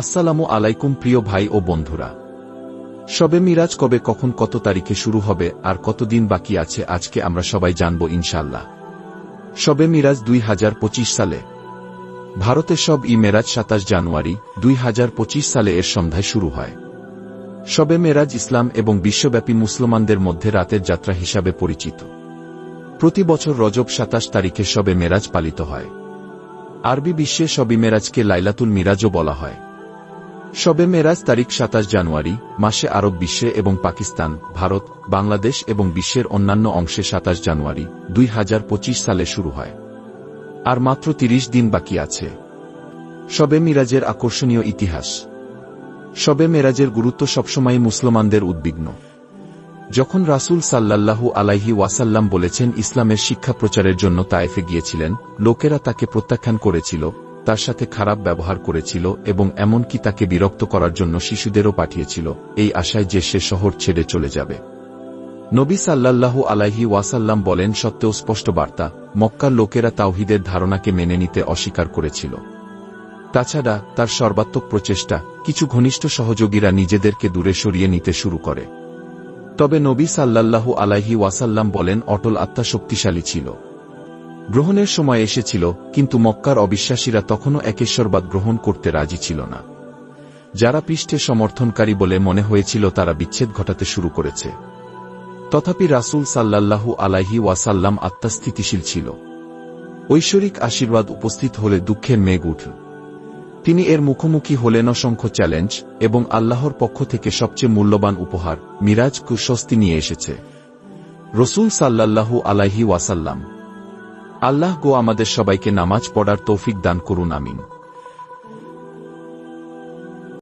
আসসালামু আলাইকুম প্রিয় ভাই ও বন্ধুরা। শবে মিরাজ কবে কখন কত তারিখে শুরু হবে আর কতদিন বাকি আছে আজকে আমরা সবাই জানব ইনশাল্লাহ শবে মিরাজ দুই হাজার পঁচিশ সালে। ভারতে সব ই মেরাজ সাতাশ জানুয়ারি দুই হাজার পঁচিশ সালে এর সন্ধ্যায় শুরু হয়। শবে মেরাজ ইসলাম এবং বিশ্বব্যাপী মুসলমানদের মধ্যে রাতের যাত্রা হিসাবে পরিচিত। প্রতি বছর রজব সাতাশ তারিখে শবে মেরাজ পালিত হয়। আরবি বিশ্বে শবি মেরাজকে লাইলাতুল মিরাজও বলা হয়। শবে মেরাজ তারিখ সাতাশ জানুয়ারি, মাসে আরব বিশ্বে এবং পাকিস্তান, ভারত, বাংলাদেশ এবং বিশ্বের অন্যান্য অংশে সাতাশ জানুয়ারি, দুই পঁচিশ সালে শুরু হয়। আর মাত্র তিরিশ দিন বাকি আছে। শবে মিরাজের আকর্ষণীয় ইতিহাস। শবে মেরাজের গুরুত্ব সবসময় মুসলমানদের উদ্বিগ্ন। যখন রাসূল সাল্লাল্লাহু আলাইহি ওয়াসাল্লাম বলেছেন, ইসলামের শিক্ষা প্রচারের জন্য তায়েফে গিয়েছিলেন, লোকেরা তাকে প্রত্যাখ্যান করেছিল তার সাথে খারাপ ব্যবহার করেছিল এবং এমনকি তাকে বিরক্ত করার জন্য শিশুদেরও পাঠিয়েছিল, এই আশায় যে সে শহর ছেড়ে চলে যাবে। নবী সাল্লাল্লাহু আলাইহি ওয়াসাল্লাম বলেন সত্ত্বেও স্পষ্ট বার্তা, মক্কার লোকেরা তাওহিদের ধারণাকে মেনে নিতে অস্বীকার করেছিল। তাছাড়া, তার সর্বাত্মক প্রচেষ্টা, কিছু ঘনিষ্ঠ সহযোগীরা নিজেদেরকে দূরে সরিয়ে নিতে শুরু করে। তবে নবী সাল্লাল্লাহু আলাইহি ওয়াসাল্লাম বলেন, অটল আত্মা শক্তিশালী ছিল। গ্রহণের সময় এসেছিল, কিন্তু মক্কার অবিশ্বাসীরা তখনও একেশ্বরবাদ গ্রহণ করতে রাজি ছিল না। যারা পৃষ্ঠে সমর্থনকারী বলে মনে হয়েছিল তারা বিচ্ছেদ ঘটাতে শুরু করেছে। তথাপি রাসূল সাল্লাল্লাহু আলাইহি ওয়াসাল্লাম আত্মা স্থিতিশীল ছিল। ঐশ্বরিক আশীর্বাদ উপস্থিত হলে দুঃখের মেঘ উঠল তিনি এর মুখোমুখি হলেন অসংখ্য চ্যালেঞ্জ এবং আল্লাহর পক্ষ থেকে সবচেয়ে মূল্যবান উপহার, মিরাজ কুস্বস্তি নিয়ে এসেছে। রসুল সাল্লাল্লাহু আলাইহি ওয়াসাল্লাম আল্লাহ গো আমাদের সবাইকে নামাজ পড়ার তৌফিক দান করুন আমিন।